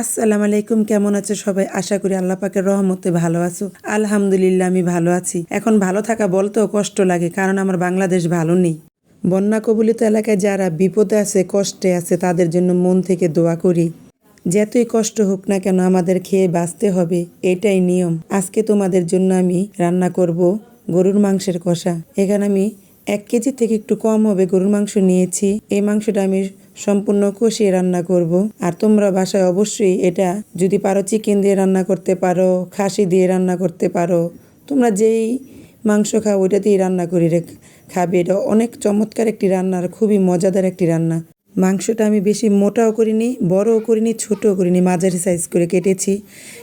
আসসালামু আলাইকুম, কেমন আছে সবাই? আশা করি আল্লাহ পাকের রহমতে ভালো আছো। আলহামদুলিল্লাহ, আমি ভালো আছি। এখন ভালো থাকা বলতেও কষ্ট লাগে, কারণ আমার বাংলাদেশ ভালো নেই। বন্যা কবলিত এলাকায় যারা বিপদে আছে, কষ্টে আছে, তাদের জন্য মন থেকে দোয়া করি। যতই কষ্ট হোক না কেন, আমাদের খেয়ে বাঁচতে হবে, এটাই নিয়ম। আজকে তোমাদের জন্য আমি রান্না করব গরুর মাংসের কষা। এখানে আমি এক কেজি থেকে একটু কম হবে গরুর মাংস নিয়েছি। এই মাংসটা আমি সম্পূর্ণ কষিয়ে রান্না করব। আর তোমরা বাসায় অবশ্যই এটা যদি পারো চিকেন দিয়ে রান্না করতে পারো, খাসি দিয়ে রান্না করতে পারো, তোমরা যেই মাংস খাও ওইটা দিয়ে রান্না করে খাবে। এটা অনেক চমৎকার একটি রান্না আর খুবই মজাদার একটি রান্না। মাংসটা আমি বেশি মোটাও করিনি, বড়ও করিনি, ছোটও করিনি, মাঝারি সাইজ করে কেটেছি।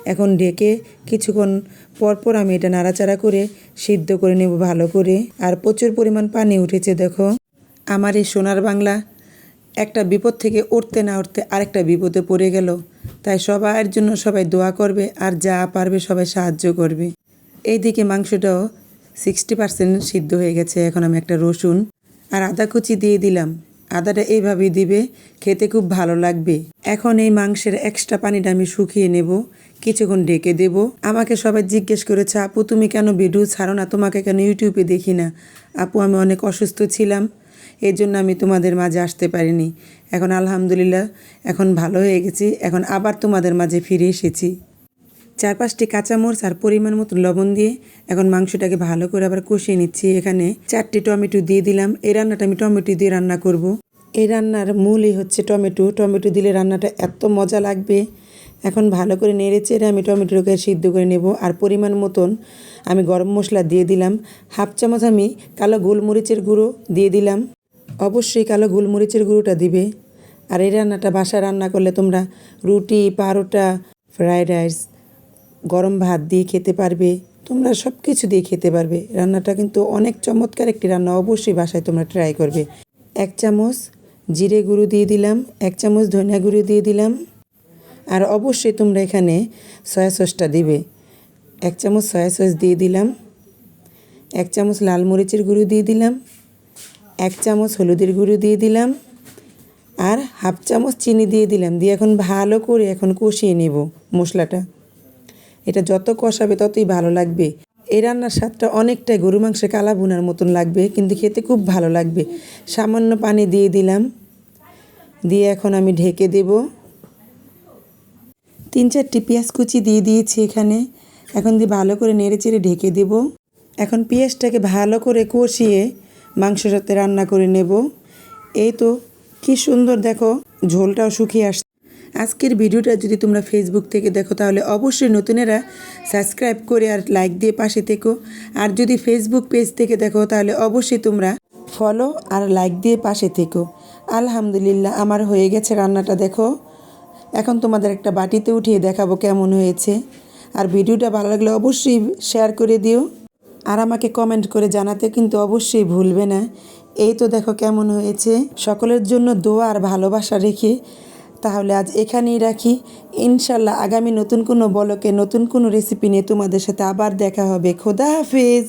এখন ঢেকে কিছুক্ষণ পর পর আমি এটা নাড়াচাড়া করে সিদ্ধ করে নেব ভালো করে। আর প্রচুর পরিমাণ পানি উঠেছে দেখো। আমার এই সোনার বাংলা একটা বিপদ থেকে উঠতে না উঠতে আরেকটা বিপদে পড়ে গেল। তাই সবার জন্য সবাই দোয়া করবে আর যা পারবে সবাই সাহায্য করবে। এইদিকে মাংসটাও সিক্সটি পার্সেন্ট সিদ্ধ হয়ে গেছে। এখন আমি একটা রসুন আর আদা কুচি দিয়ে দিলাম। আদাটা এইভাবেই দিবে, খেতে খুব ভালো লাগবে। এখন এই মাংসের এক্সট্রা পানিটা আমি শুকিয়ে নেব, কিছুক্ষণ ঢেকে দেব। আমাকে সবাই জিজ্ঞেস করেছে, আপু, তুমি কেন ভিডিও ছাড়ো না? তোমাকে কেন ইউটিউবে দেখি না? আপু, আমি অনেক অসুস্থ ছিলাম। এই জন্য আমি তোমাদের মাঝে আসতে পারিনি। এখন আলহামদুলিল্লাহ, এখন ভালো হয়ে গেছি, এখন আবার তোমাদের মাঝে ফিরে এসেছি। চার পাঁচটি কাঁচামরিচ আর পরিমাণ মতো লবণ দিয়ে এখন মাংসটাকে ভালো করে আবার কষিয়ে নিচ্ছি। এখানে চারটি টমেটো দিয়ে দিলাম। এই রান্নাটা আমি টমেটো দিয়ে রান্না করব। এই রান্নার মূলই হচ্ছে টমেটো। টমেটো দিলে রান্নাটা এত মজা লাগবে। এখন ভালো করে নেড়ে চেড়ে আমি টমেটোকে সিদ্ধ করে নেব। আর পরিমাণ মতন আমি গরম মশলা দিয়ে দিলাম। হাফ চামচ আমি কালো গোলমরিচের গুঁড়ো দিয়ে দিলাম। অবশ্যই কালো গোলমরিচের গুঁড়োটা দিবে। আর এই রান্নাটা বাসায় রান্না করলে তোমরা রুটি, পারোটা ফ্রায়েড রাইস, গরম ভাত দিয়ে খেতে পারবে। তোমরা সব কিছু দিয়ে খেতে পারবে। রান্নাটা কিন্তু অনেক চমৎকার একটি রান্না, অবশ্যই বাসায় তোমরা ট্রাই করবে। এক চামচ জিরে গুঁড়ো দিয়ে দিলাম, এক চামচ ধনিয়া গুঁড়ো দিয়ে দিলাম। আর অবশ্যই তোমরা এখানে সয়া সসটা দিবে। এক চামচ সয়া সস দিয়ে দিলাম, এক চামচ লাল মরিচের গুঁড়ো দিয়ে দিলাম। এক চামচ হলুদের গুঁড়ো দিয়ে দিলাম আর হাফ চামচ চিনি দিয়ে দিলাম। দিয়ে এখন ভালো করে এখন কষিয়ে নেব মশলাটা। এটা যত কষাবে ততই ভালো লাগবে। এই রান্নার স্বাদটা অনেকটাই গরু মাংসে কালা ভুনার মতন লাগবে, কিন্তু খেতে খুব ভালো লাগবে। সামান্য পানি দিয়ে দিলাম। দিয়ে এখন আমি ঢেকে দেব। তিন চারটি পেঁয়াজ কুচি দিয়ে দিয়েছি এখানে। এখন দিয়ে ভালো করে নেড়ে চেড়ে ঢেকে দেব। এখন পেঁয়াজটাকে ভালো করে কষিয়ে মাংসের সাথে রান্না করে নেব। এই তো, কি সুন্দর দেখো, ঝোলটাও শুকিয়ে আসছে। আজকের ভিডিওটা যদি তোমরা ফেসবুক থেকে দেখো, তাহলে অবশ্যই নতুনেরা সাবস্ক্রাইব করে আর লাইক দিয়ে পাশে থেকো। আর যদি ফেসবুক পেজ থেকে দেখো, তাহলে অবশ্যই তোমরা ফলো আর লাইক দিয়ে পাশে থেকো। আলহামদুলিল্লাহ, আমার হয়ে গেছে রান্নাটা, দেখো। এখন তোমাদের একটা বাটিতে উঠিয়ে দেখাবো কেমন হয়েছে। আর ভিডিওটা ভালো লাগলে অবশ্যই শেয়ার করে দিও। আর আমাকে কমেন্ট করে জানাতে কিন্তু অবশ্যই ভুলবে না। এই তো দেখো কেমন হয়েছে। সকলের জন্য দোয়া আর ভালোবাসা রেখে তাহলে আজ এখানেই রাখি। ইনশাল্লাহ আগামী নতুন কোনো বলকে নতুন কোনো রেসিপি নিয়ে তোমাদের সাথে আবার দেখা হবে। খোদা হাফেজ।